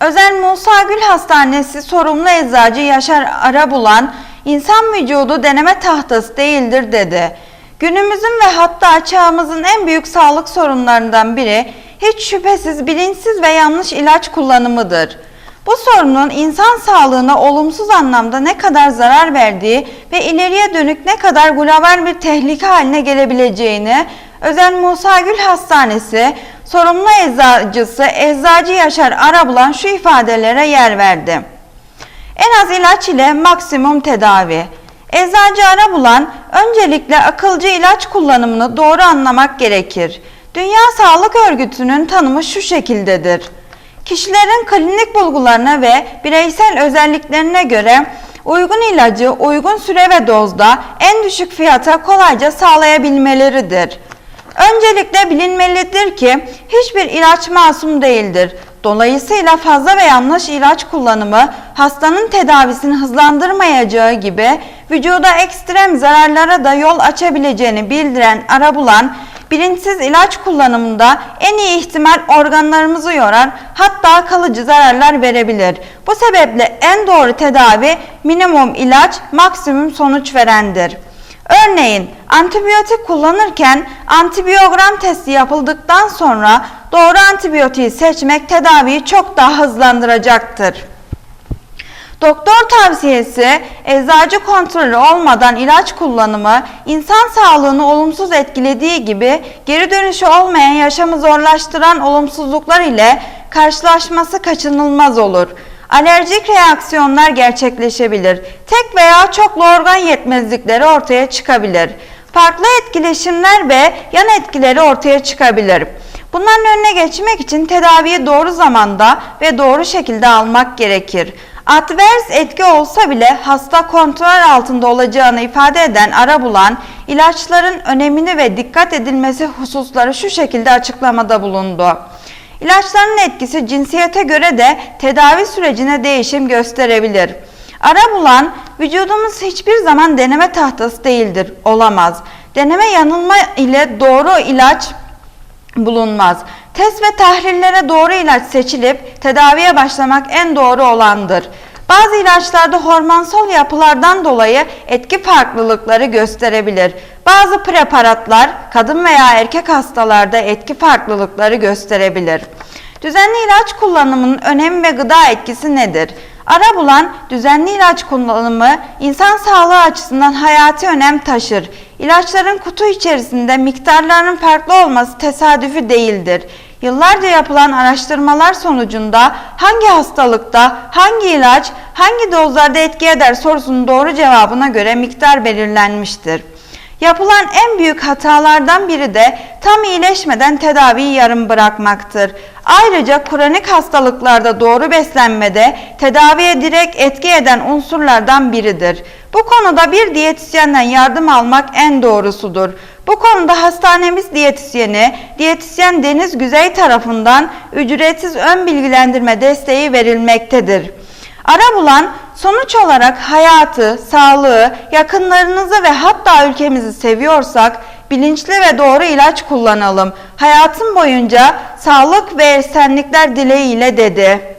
Özel Musa Gül Hastanesi sorumlu eczacı Yaşar Arabulan, insan vücudu deneme tahtası değildir dedi. Günümüzün ve hatta çağımızın en büyük sağlık sorunlarından biri hiç şüphesiz bilinçsiz ve yanlış ilaç kullanımıdır. Bu sorunun insan sağlığına olumsuz anlamda ne kadar zarar verdiği ve ileriye dönük ne kadar global bir tehlike haline gelebileceğini Özel Musa Gül Hastanesi sorumlu eczacısı Eczacı Yaşar Arabulan şu ifadelere yer verdi. En az ilaç ile maksimum tedavi. Eczacı Arabulan öncelikle akılcı ilaç kullanımını doğru anlamak gerekir. Dünya Sağlık Örgütü'nün tanımı şu şekildedir. Kişilerin klinik bulgularına ve bireysel özelliklerine göre uygun ilacı uygun süre ve dozda en düşük fiyata kolayca sağlayabilmeleridir. Öncelikle bilinmelidir ki hiçbir ilaç masum değildir. Dolayısıyla fazla ve yanlış ilaç kullanımı hastanın tedavisini hızlandırmayacağı gibi vücuda ekstrem zararlara da yol açabileceğini bildiren Arabulan, bilinçsiz ilaç kullanımında en iyi ihtimal organlarımızı yorar hatta kalıcı zararlar verebilir. Bu sebeple en doğru tedavi minimum ilaç maksimum sonuç verendir. Örneğin antibiyotik kullanırken antibiyogram testi yapıldıktan sonra doğru antibiyotiği seçmek tedaviyi çok daha hızlandıracaktır. Doktor tavsiyesi, eczacı kontrolü olmadan ilaç kullanımı insan sağlığını olumsuz etkilediği gibi geri dönüşü olmayan yaşamı zorlaştıran olumsuzluklar ile karşılaşması kaçınılmaz olur. Alerjik reaksiyonlar gerçekleşebilir. Tek veya çoklu organ yetmezlikleri ortaya çıkabilir. Farklı etkileşimler ve yan etkileri ortaya çıkabilir. Bunların önüne geçmek için tedaviyi doğru zamanda ve doğru şekilde almak gerekir. Advers etki olsa bile hasta kontrol altında olacağını ifade eden Arabulan, ilaçların önemini ve dikkat edilmesi hususları şu şekilde açıklamada bulundu. İlaçların etkisi cinsiyete göre de tedavi sürecine değişim gösterebilir. Arabulan, vücudumuz hiçbir zaman deneme tahtası değildir, olamaz. Deneme yanılma ile doğru ilaç bulunmaz. Test ve tahlillere doğru ilaç seçilip tedaviye başlamak en doğru olandır. Bazı ilaçlarda hormonsal yapılardan dolayı etki farklılıkları gösterebilir. Bazı preparatlar kadın veya erkek hastalarda etki farklılıkları gösterebilir. Düzenli ilaç kullanımının önemi ve gıda etkisi nedir? Ara bulan düzenli ilaç kullanımı insan sağlığı açısından hayati önem taşır. İlaçların kutu içerisinde miktarlarının farklı olması tesadüfi değildir. Yıllarca yapılan araştırmalar sonucunda hangi hastalıkta hangi ilaç hangi dozlarda etki eder sorusunun doğru cevabına göre miktar belirlenmiştir. Yapılan en büyük hatalardan biri de tam iyileşmeden tedaviyi yarım bırakmaktır. Ayrıca kronik hastalıklarda doğru beslenmede tedaviye direkt etki eden unsurlardan biridir. Bu konuda bir diyetisyenden yardım almak en doğrusudur. Bu konuda hastanemiz diyetisyeni, diyetisyen Deniz Güzey tarafından ücretsiz ön bilgilendirme desteği verilmektedir. Ara bulan sonuç olarak hayatı, sağlığı, yakınlarınızı ve hatta ülkemizi seviyorsak bilinçli ve doğru ilaç kullanalım. Hayatım boyunca sağlık ve esenlikler dileğiyle dedi.